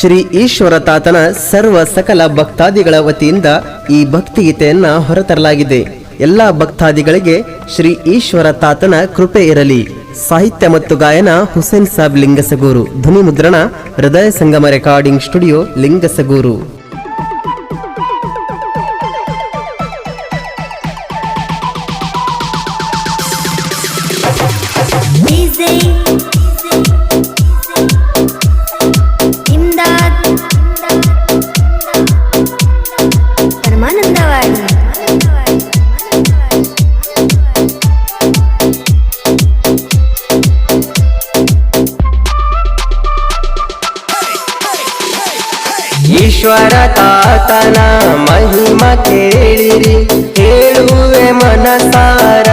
ಶ್ರೀ ಈಶ್ವರ ತಾತನ ಸರ್ವ ಸಕಲ ಭಕ್ತಾದಿಗಳ ವತಿಯಿಂದ ಈ ಭಕ್ತಿಗೀತೆಯನ್ನ ಹೊರತರಲಾಗಿದೆ. ಎಲ್ಲ ಭಕ್ತಾದಿಗಳಿಗೆ ಶ್ರೀ ಈಶ್ವರ ತಾತನ ಕೃಪೆ ಇರಲಿ. ಸಾಹಿತ್ಯ ಮತ್ತು ಗಾಯನ ಹುಸೇನ್ ಸಾಬ್ ಲಿಂಗಸಗೂರು. ಧ್ವನಿ ಮುದ್ರಣ ಹೃದಯ ಸಂಗಮ ರೆಕಾರ್ಡಿಂಗ್ ಸ್ಟುಡಿಯೋ ಲಿಂಗಸಗೂರು. ಈಶ್ವರ ತಾತನ ಮಹಿಮ ಕೇಳಿರಿ, ಹೇಳುವೆ ಮನಸಾರ.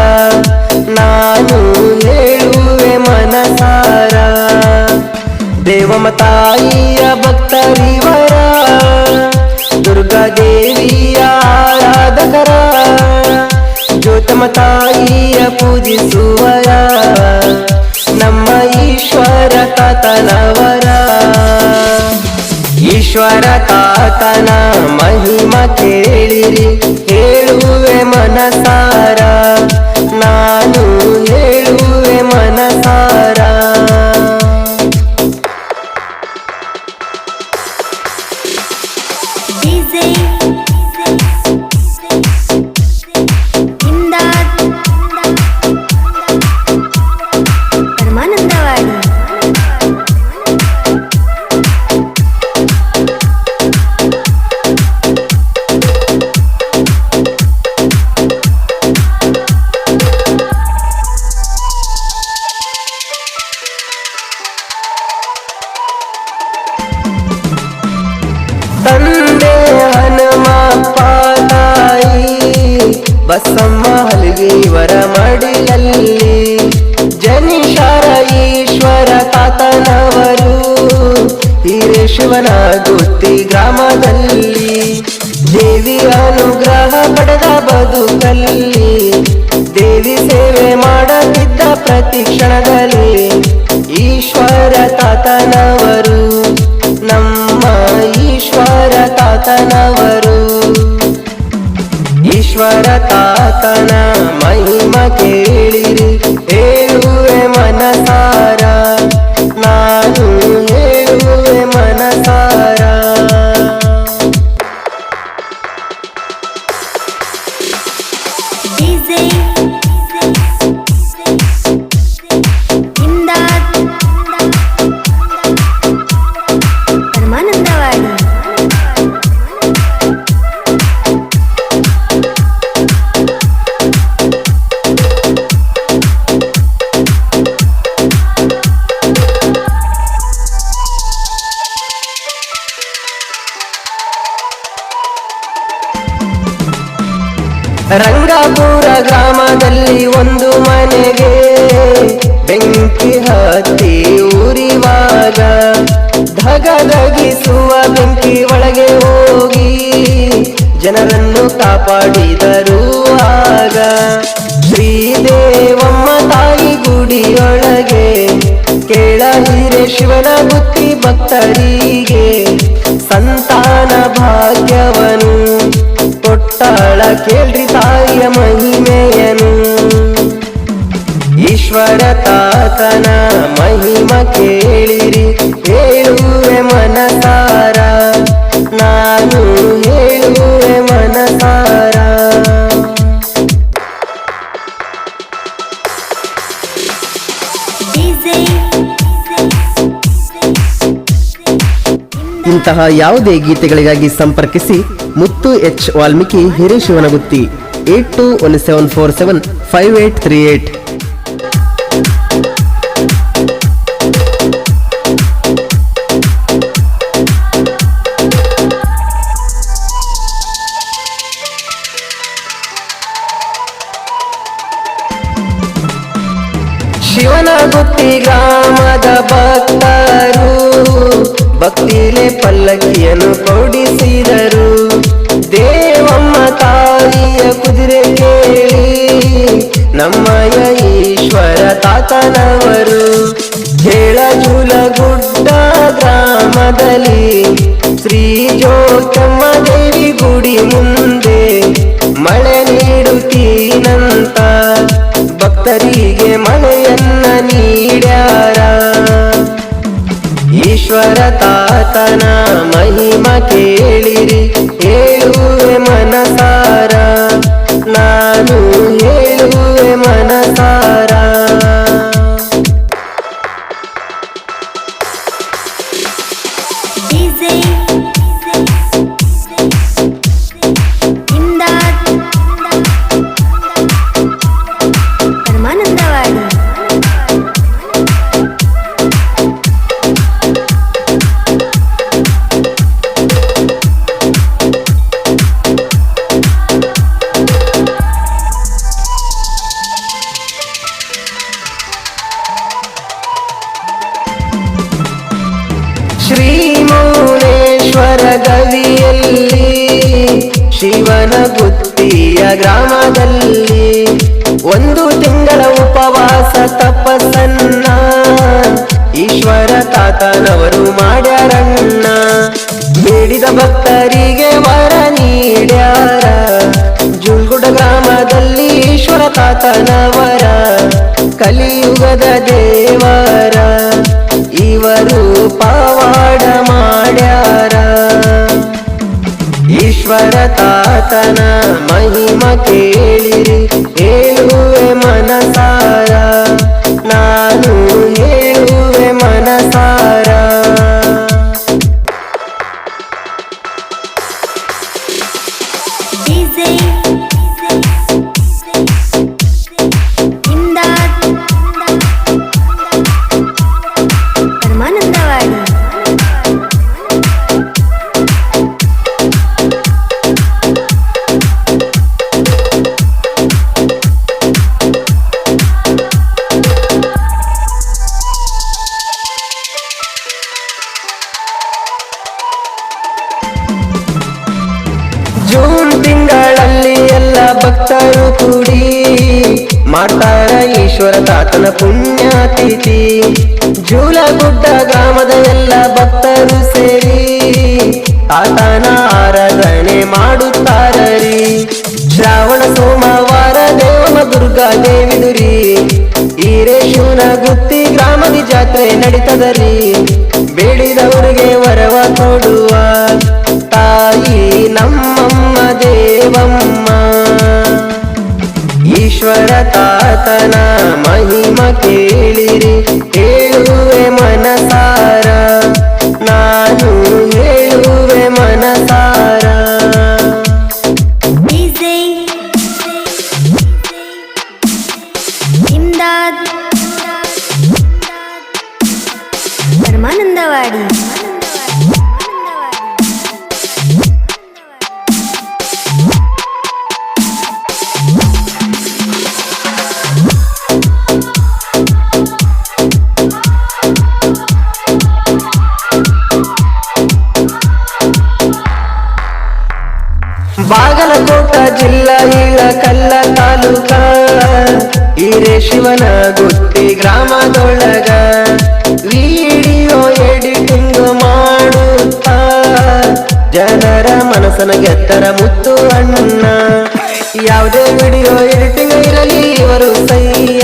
ನಾನು ಹೇಳುವೆ ಮನಸಾರ. ದೇವಮ ತಾಯಿಯ ಭಕ್ತರಿವರ ದುರ್ಗಾ ದೇವಿಯ ಆರಾಧಕರ. ಜ್ಯೋತಮ ತಾಯಿಯ ಪೂಜಿಸುವರ, ನಮ್ಮ ಈಶ್ವರ ತಾತನವರ. ಈಶ್ವರ ತಾತನ ಮಹಿಮ ಕೇಳಿರಿ ಹೇಳುವೆ ಮನಸಾರ ಹಿರೇಶಿವನ ಗುತ್ತಿ ಗ್ರಾಮದಲ್ಲಿ ದೇವಿ ಅನುಗ್ರಹ ಪಡೆದ ಬದುಕಲ್ಲಿ ದೇವಿ ಸೇವೆ ಮಾಡದಿದ್ದ ಪ್ರತಿ ಕ್ಷಣದಲ್ಲಿ ಈಶ್ವರ ತಾತನವರು, ನಮ್ಮ ಈಶ್ವರ ತಾತನವರು. ಈಶ್ವರ ತಾತನ ಮಹಿಮ ಕೇಳಿರಿ, ಹೇಳುವೆ ಮನಸಾರ everything ರಂಗಾಪುರ ಗ್ರಾಮದಲ್ಲಿ ಒಂದು ಮನೆಗೆ ಬೆಂಕಿ ಹತ್ತಿ ಉರಿವಾಗ ಧಗಧಗಿಸುವ ಬೆಂಕಿ ಒಳಗೆ ಹೋಗಿ ಜನರನ್ನು ಕಾಪಾಡಿದರು ಆಗ ಶ್ರೀದೇವಮ್ಮ ತಾಯಿ ಗುಡಿಯೊಳಗೆ ಕೇಳ ಶಿವನ ಬುತ್ತಿ ಭಕ್ತರಿಗೆ ಸಂತಾನ ಭಾಗ್ಯವನು ಕೊಟ್ಟಾಳ ಕೇಳ್ರಿ ತಾಯಿಯ ಮಹಿಮೆಯನು ಈಶ್ವರ ತಾತನ ಮಹಿಮ ಕೇಳಿರಿ, ಹೇಳುವೆ ಮನಸಾರ. ನಾನು ಹೇಳುವೆ ಮನಸಾರ. ಇಂತಹ ಯಾವುದೇ ಗೀತೆಗಳಿಗಾಗಿ ಸಂಪರ್ಕಿಸಿ Muttu H Valmiki Hireshivanagutti, eight two one seven four seven five eight three eight. Shivanagutti ಗ್ರಾಮದ ಭಕ್ತರು ಭಕ್ತಿಲೆ ಪಲ್ಲಕ್ಕಿಯನ್ನು ತಾತನವರು ಹೇಳಜುಲ ಗುಡ್ಡ ಗ್ರಾಮದಲ್ಲಿ ಶ್ರೀ ಜೋಕಮ್ಮ ದೇವಿ ಗುಡಿ ಮುಂದೆ ಮಳೆ ನೀಡುತ್ತೀನಂತ ಭಕ್ತರಿಗೆ ಮಳೆಯನ್ನ ನೀಡ್ಯಾರ. ಈಶ್ವರ ತಾತನ ಮಹಿಮ ಕೇಳಿರಿ, ಹೇಳುವೆ ಮನಸಾರ. ನಾನು ಹೇಳುವೆ ಮನಸಾರ. ಗವಿಯಲ್ಲಿ ಶಿವನ ಬುತ್ತಿಯ ಗ್ರಾಮದಲ್ಲಿ ಒಂದು ತಿಂಗಳ ಉಪವಾಸ ತಪಸ್ಸನ್ನ ಈಶ್ವರ ತಾತನವರು ಮಾಡ್ಯಾರಣ್ಣ. ಬೇಡಿದ ಭಕ್ತರಿಗೆ ವರ ನೀಡ್ಯಾರ. ಜುಲ್ಗುಡ ಗ್ರಾಮದಲ್ಲಿ ಈಶ್ವರ ತಾತನವರ ಕಲಿಯುಗದ ದೇವರ. ಇವರು ಪವಾಡ ಈಶ್ವರ ತಾತನ ಮಹಿಮ ಕೇಳಿರಿ. ಜೂನ್ ತಿಂಗಳಲ್ಲಿ ಎಲ್ಲ ಭಕ್ತರು ಕೂಡಿ ಮಾಡ್ತಾರ ಈಶ್ವರ ತಾತನ ಪುಣ್ಯಾತಿಥಿ ಜೂಲಗುಡ್ಡ ಗ್ರಾಮದ ಎಲ್ಲ ಭಕ್ತರು ಸೇರಿ ಆತನ ಆರಾಧನೆ ಮಾಡುತ್ತಾರೀ ಶ್ರಾವಣ ಸೋಮವಾರ ದೇವಮ ದುರ್ಗಾ ಪರಮಾನಂದವಾಡಿ ಬಾಗಲಕೋಟ ಜಿಲ್ಲಾ ಇಳಕಲ್ಲ ತಾಲೂಕ ಹಿರೇಶಿವನ ಗುತ್ತಿ ಗ್ರಾಮದೊಳಗ ವಿಡಿಯೋ ಎಡಿಟಿಂಗ್ ಮಾಡುತ್ತ ಜನರ ಮನಸ್ಸನ ಗೆತ್ತರ ಮುತ್ತು ಅಣ್ಣ. ಯಾವುದೇ ವಿಡಿಯೋ ಎಡಿಟಿಂಗ್ ಇರಲಿ, ಇವರು ಸೈಯ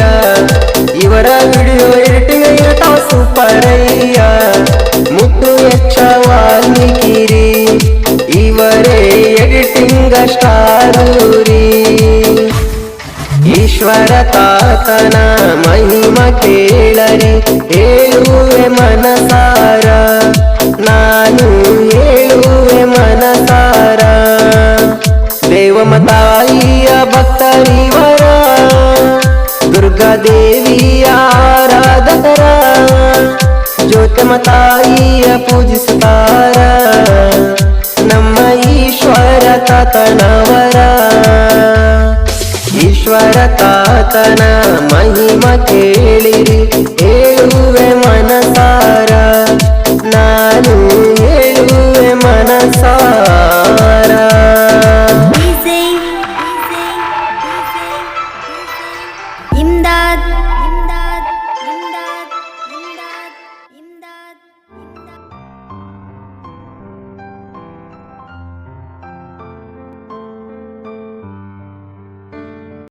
ಇವರ ವಿಡಿಯೋ ಎಡಿಟಿಂಗ್ ಇರತಾವ ಸೂಪರ್ ಅಯ್ಯ ಮುತ್ತು ಎಚ್ಚ ವಾಲ್ಮೀಕಿರಿ, ಇವರೇ ಎಡಿಟಿಂಗ್ ಸ್ಟಾರೂರಿ. ಈಶ್ವರ ತಾತನ ಮಹಿಮ ಕೇಳರಿ ಹೇಳುವೆ ಮನಸಾರ. ನಾನು ಹೇಳುವೆ ಮನಸಾರ. ದೇವಮ ತಾಯಿಯ ಭಕ್ತರಿವರ, ದುರ್ಗಾ ದೇವಿಯ ಆರಾಧಕರ, ಜ್ಯೋತಮ ತಾಯಿಯ ಪೂಜಿಸುತ್ತಾರ. ನಮ್ಮ ಈಶ್ವರ ತಾತನವರ. ಈಶ್ವರ ತಾತನ ಮಹಿಮ ಕೇಳಿರಿ.